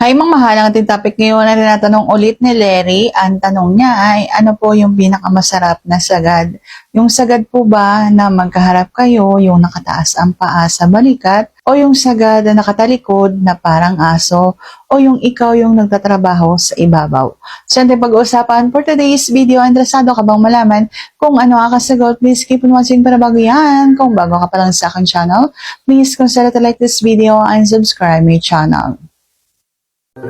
Hi, mga mahal, ating topic ngayon na tinatanong ulit ni Larry. Ang tanong niya ay, ano po yung pinakamasarap na sagad? Yung sagad po ba na magkaharap kayo, yung nakataas ang paa sa balikat, o yung sagad na nakatalikod na parang aso, o yung ikaw yung nagtatrabaho sa ibabaw? So, ang pag-uusapan for today's video, interesado ka bang malaman kung ano ang kasagot? Please keep on watching para bago yan. Kung bago ka pa lang sa aking channel, please consider to like this video and subscribe my channel. So ano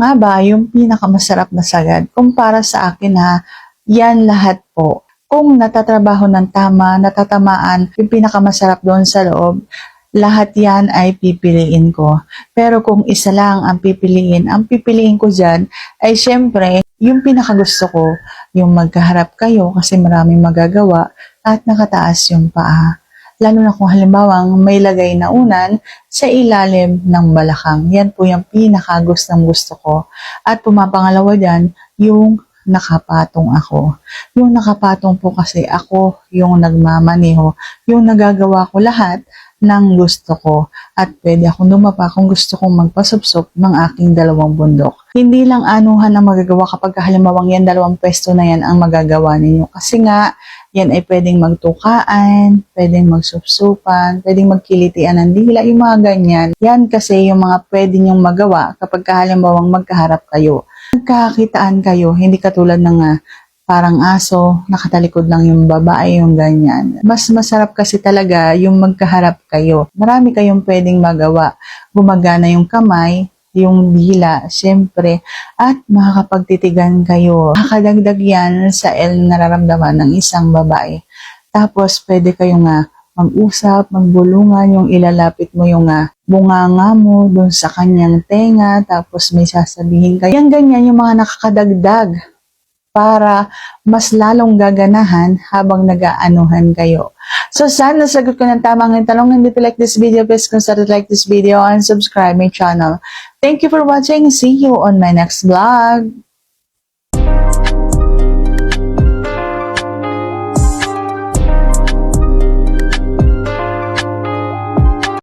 nga ba yung pinakamasarap na sagad? Kung sa akin ha, yan lahat po. Kung natatrabaho ng tama, natatamaan, yung pinakamasarap doon sa loob, lahat yan ay pipiliin ko. Pero kung isa lang ang pipiliin, ang pipiliin ko dyan ay syempre, yung pinakagusto ko, yung magkaharap kayo kasi maraming magagawa at nakataas yung paa. Lalo na kung halimbawa may lagay na unan sa ilalim ng balakang. Yan po yung pinakagustong gusto ko. At pumapangalawa dyan, yung nakapatong ako. Yung nakapatong po kasi ako yung nagmamaneho, yung nagagawa ko lahat ng gusto ko at pwede akong dumapa kung gusto kong magpasupsop ng aking dalawang bundok. Hindi lang anuhan ang magagawa kapag halimbawang yan dalawang pwesto na yan ang magagawa ninyo. Kasi nga, yan ay pwedeng magtukaan, pwedeng magsupsupan, pwedeng magkilitian ng dila, yung mga ganyan. Yan kasi yung mga pwede nyong magawa kapag halimbawang magkaharap kayo. Nagkakakitaan kayo, hindi katulad ng ah, parang aso, nakatalikod lang yung babae, yung ganyan. Mas masarap kasi talaga yung magkaharap kayo. Marami kayong pwedeng magawa. Gumagana yung kamay, yung dila, syempre, at makakapagtitigan kayo. Makakadagdag yan sa L na nararamdaman ng isang babae. Tapos, pwede kayong nga mag-usap, magbulungan, yung ilalapit mo yung nga bunganga mo dun sa kanyang tenga, tapos may sasabihin kayo. Yan ganyan yung mga nakakadagdag para mas lalong gaganahan habang nag-aanuhan kayo. So, sana nasagot ko ng tama ang tanong. Hindi pa like this video, please consider like this video and subscribe my channel. Thank you for watching. See you on my next vlog.